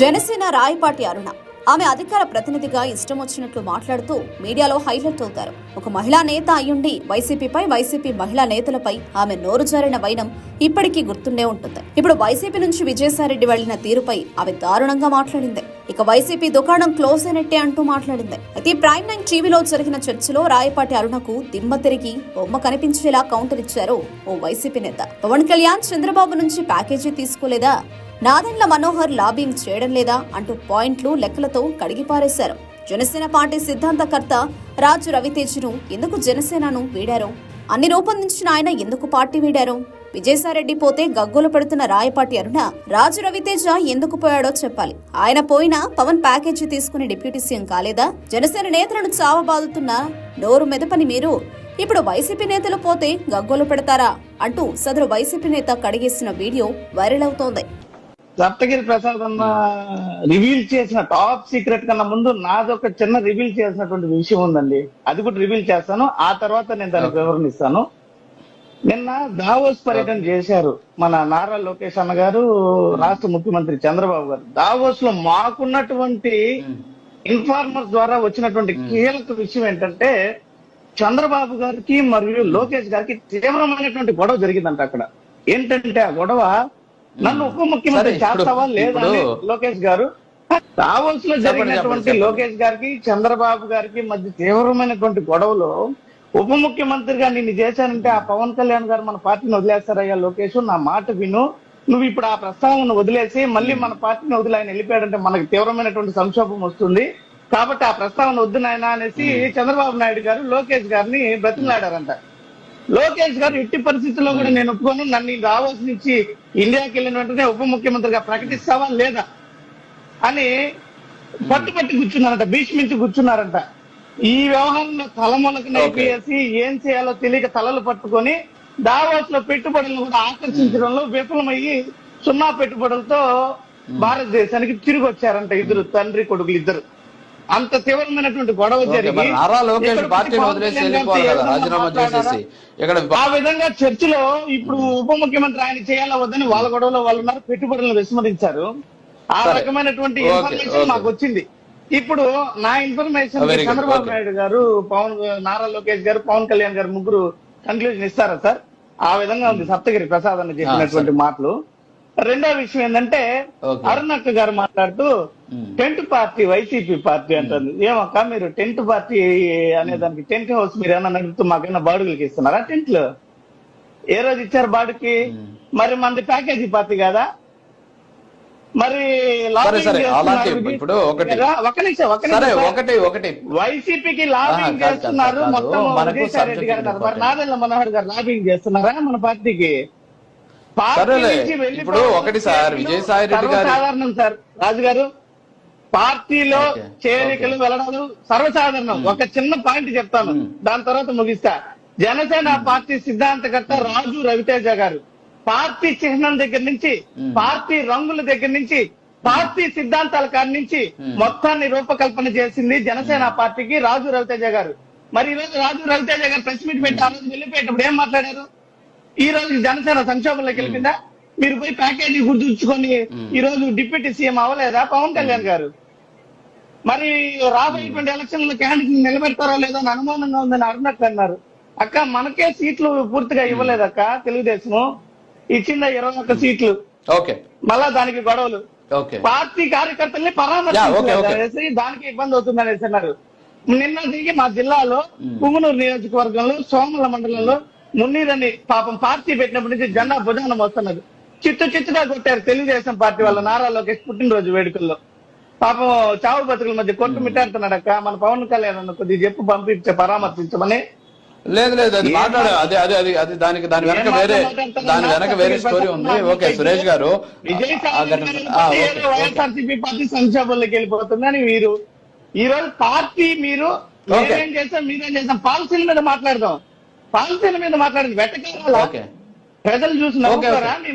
జనసేన రాయపాటి అరుణ. ఆమె అధికార ప్రతినిధిగా ఇష్టం వచ్చినట్లు మాట్లాడుతూ మీడియాలో హైలైట్ అవుతారు. ఒక మహిళా నేత అయ్యుండి వైసీపీపై వైసీపీ మహిళా నేతలపై ఆమె నోరు జారిన వైనం ఇప్పటికీ గుర్తుండే ఉంటుంది. ఇప్పుడు వైసీపీ నుంచి విజయసాయిరెడ్డి వెళ్ళిన తీరుపై ఆమె దారుణంగా మాట్లాడింది. ఇక వైసీపీ దుకాణం క్లోజ్ అయినట్టే అంటూ మాట్లాడింది. అయితే ప్రైమ్ నైన్ టీవీలో జరిగిన చర్చలో రాయపాటి అరుణకు దిమ్మ తిరిగి బొమ్మ కనిపించేలా కౌంటర్ ఇచ్చారు ఓ వైసీపీ నేత. పవన్ కళ్యాణ్ చంద్రబాబు నుంచి ప్యాకేజీ తీసుకోలేదా? నాదెండ్ల మనోహర్ లాబింగ్ చేయడం లేదా అంటూ పాయింట్లు లెక్కలతో కడిగిపారేశారు. జనసేన పార్టీ సిద్ధాంతకర్త రాజు రవితేజ్ను ఎందుకు జనసేనను వీడారు? అన్ని రూపొందించిన ఆయన ఎందుకు పార్టీ వీడారు? విజయసాయిరెడ్డి పోతే గగ్గోలు పెడుతున్న రాయపాటి అరుణ రాజు రవితేజ ఎందుకు పోయాడో చెప్పాలి. ఆయన పోయినా పవన్ ప్యాకేజీ తీసుకుని డిప్యూటీ సీఎం కాలేదా? జనసేన నేతలను చావబాదుతున్న నోరు మెదపని మీరు? ఇప్పుడు వైసీపీ నేతలు పోతే గగ్గోలు పెడతారా? అంటూ సదరు వైసీపీ నేత కడిగేసిన వీడియో వైరల్ అవుతోంది. సప్తగిరి ప్రసాద్ అన్న రివీల్ చేసిన టాప్ సీక్రెట్ కన్నా ముందు నాది ఒక చిన్న రివీల్ చేసినటువంటి విషయం ఉందండి. అది కూడా రివీల్ చేస్తాను. ఆ తర్వాత నేను దానికి వివరణ ఇస్తాను నిన్న దావోస్ పర్యటన చేశారు మన నారా లోకేష్ అన్న గారు రాష్ట్ర ముఖ్యమంత్రి చంద్రబాబు గారు. దావోస్లో మాకున్నటువంటి ఇన్ఫార్మర్స్ ద్వారా వచ్చినటువంటి కీలక విషయం ఏంటంటే చంద్రబాబు గారికి మరియు లోకేష్ గారికి తీవ్రమైనటువంటి గొడవ జరిగిందంట అక్కడ. ఏంటంటే ఆ గొడవ నన్ను ఉప ముఖ్యమంత్రి చేస్తావా లేదా లోకేష్ గారు దావోస్లో జరిగినటువంటి. లోకేష్ గారికి చంద్రబాబు గారికి మధ్య తీవ్రమైనటువంటి గొడవలో ఉప ముఖ్యమంత్రిగా నిన్ను చేశానంటే ఆ పవన్ కళ్యాణ్ గారు మన పార్టీని వదిలేస్తారయ్యా లోకేష్ నా మాట విను. నువ్వు ఇప్పుడు ఆ ప్రస్తావనను వదిలేసి మళ్ళీ మన పార్టీని వదిలి ఆయన వెళ్ళిపోయాడంటే మనకు తీవ్రమైనటువంటి సంక్షోభం వస్తుంది. కాబట్టి ఆ ప్రస్తావన వద్దు నాయనా అనేసి చంద్రబాబు నాయుడు గారు లోకేష్ గారిని బ్రతిమలాడారంట. లోకేష్ గారు ఎట్టి పరిస్థితుల్లో కూడా నేను ఒప్పుకోను. నన్ను దావోస్ నుంచి ఇండియాకి వెళ్ళిన వెంటనే ఉప ముఖ్యమంత్రిగా ప్రకటిస్తావా లేదా అని పట్టుపట్టి కూర్చున్నారంట భీష్మించి కూర్చున్నారంట. ఈ వ్యవహారంలో తలములకు నైపేసి ఏం చేయాలో తెలియక తలలు పట్టుకొని దావోస్లో పెట్టుబడులను కూడా ఆకర్షించడంలో విఫలమయ్యి సున్నా పెట్టుబడులతో భారతదేశానికి తిరిగి వచ్చారంట ఇద్దరు తండ్రి కొడుకులు ఇద్దరు. అంత తీవ్రమైనటువంటి గొడవ జరిగి నారా లోకేష్ ఇక్కడ పార్టీని పవన్ వదిలేసి కళ్యాణ్ గారితో వెళ్ళిపోవాలి కదా ఏదన్నా రాజీనామా మాట్లాడారా? చేసేసి. ఇక్కడ ఆ విధంగా చర్చిలో ఇప్పుడు ఉప ముఖ్యమంత్రి ఆయన చేయాలా వద్దని వాళ్ళ గొడవలో వాళ్ళు ఉన్నారు పెట్టుబడులను విస్మరించారు. ఆ. రకమైనటువంటి ఇన్ఫర్మేషన్. మాకు వచ్చింది. ఇప్పుడు నా ఇన్ఫర్మేషన్ చంద్రబాబు. నాయుడు గారు పవన్ నారా లోకేష్ గారు పవన్ కళ్యాణ్ గారు ముగ్గురు కన్క్లూజన్ ఇస్తారా సార్? ఆ విధంగా ఉంది సప్తగిరి ప్రసాద్ అని చెప్పినటువంటి మాటలు. రెండో విషయం ఏంటంటే. అరుణక్క గారు మాట్లాడుతూ. టెంట్ పార్టీ వైసీపీ పార్టీ అంటుంది ఏమక్క మీరు టెంట్ పార్టీ అనే దానికి టెంట్ హౌస్ మీరు ఏమన్నా నడుపుతూ మాకైనా బాడుగులకి ఇస్తున్నారా టెంట్లు ఏ రోజు ఇచ్చారు బాడుకి మరి మంది ప్యాకేజీ పార్టీ కదా మరి. ఇప్పుడు ఒకటి. ఒక నిమిషం ఒక. ఒకటి ఒకటి వైసీపీకి లాబింగ్ చేస్తున్నారు. మొత్తం మనకు. మరి. నాదెళ్ళ మనోహర్ గారు లాబింగ్ చేస్తున్నారా మన పార్టీకి ఇప్పుడు ఒకటి సార్, విజయసాయి రెడ్డి గారు- సర్వసాధారణం సార్ రాజు గారు పార్టీలో చేరికలు వెళ్ళడాలు సర్వసాధారణం. ఒక చిన్న పాయింట్ చెప్తాను. దాని తర్వాత ముగిస్తా. జనసేన పార్టీ సిద్ధాంతకర్త రాజు రవితేజ గారు. పార్టీ చిహ్నం దగ్గర నుంచి. పార్టీ రంగుల దగ్గర నుంచి పార్టీ సిద్ధాంతాల కాడి నుంచి. మొత్తాన్ని రూపకల్పన చేసింది జనసేన పార్టీకి రాజు రవితేజ గారు. మరి ఈ రోజు రాజు రవితేజ గారు ప్రెస్ మీట్ పెట్టి ఆ రోజు వెళ్ళిపోయేటప్పుడు ఏం మాట్లాడారు? ఈ రోజు జనసేన సంక్షోభంలోకి వెళ్ళిందా? మీరు పోయి ప్యాకేజీ గుర్తుంచుకొని. ఈ రోజు డిప్యూటీ సీఎం అవ్వలేదా? పవన్ కళ్యాణ్ గారు? మరి రాబోయేటువంటి ఎలక్షన్లో క్యాండిడేట్ నిలబెడతారో లేదో అని అనుమానంగా ఉందని అరుణక్ అన్నారు. అక్క మనకే సీట్లు పూర్తిగా ఇవ్వలేదక్క తెలుగుదేశం ఇచ్చిందా ఇరవై ఒక్క సీట్లు. ఓకే. మళ్ళా దానికి గొడవలు. పార్టీ కార్యకర్తల్ని. పరామర్శించలేదనేసి దానికి ఇబ్బంది అవుతుంది అనేసి అన్నారు. నిన్న దిగి మా జిల్లాలో. పుంగనూరు నియోజకవర్గంలో సోమల మండలంలో మున్నీరని పాపం పార్టీ పెట్టినప్పటి నుంచి జెండా భుజానం వస్తున్నది చిత్తు చిత్తుగా కొట్టారు తెలుగుదేశం పార్టీ వాళ్ళ నారా లోకేష్ పుట్టినరోజు వేడుకల్లో. పాపం చావు బతుకుల మధ్య కొట్టు మిట్టాడుతున్నాడక్క మన పవన్ కళ్యాణ్ అన్న కొద్దిగా చెప్పు పంపించే పరామర్శించమని. లేదు లేదు అది మాట్లాడు. మాట్లా- అది అది అది అది దానికి దాని వెనక వేరే? దాని వెనక వేరే స్టోరీ ఉంది. ఓకే సురేష్ గారు. వైఎస్ఆర్సీపీ పార్టీ సంక్షోభంలోకి వెళ్ళిపోతుందని మీరు ఈ రోజు పార్టీ మీరు. మేమేం చేస్తాం మీరేం చేస్తాం? పాలసీల మీద మాట్లాడదాం. పాలసీల మీద మాట్లాడదు. వెటకారాల? ఓకే. ప్రజలు చూసి నవ్వుతారా? మీ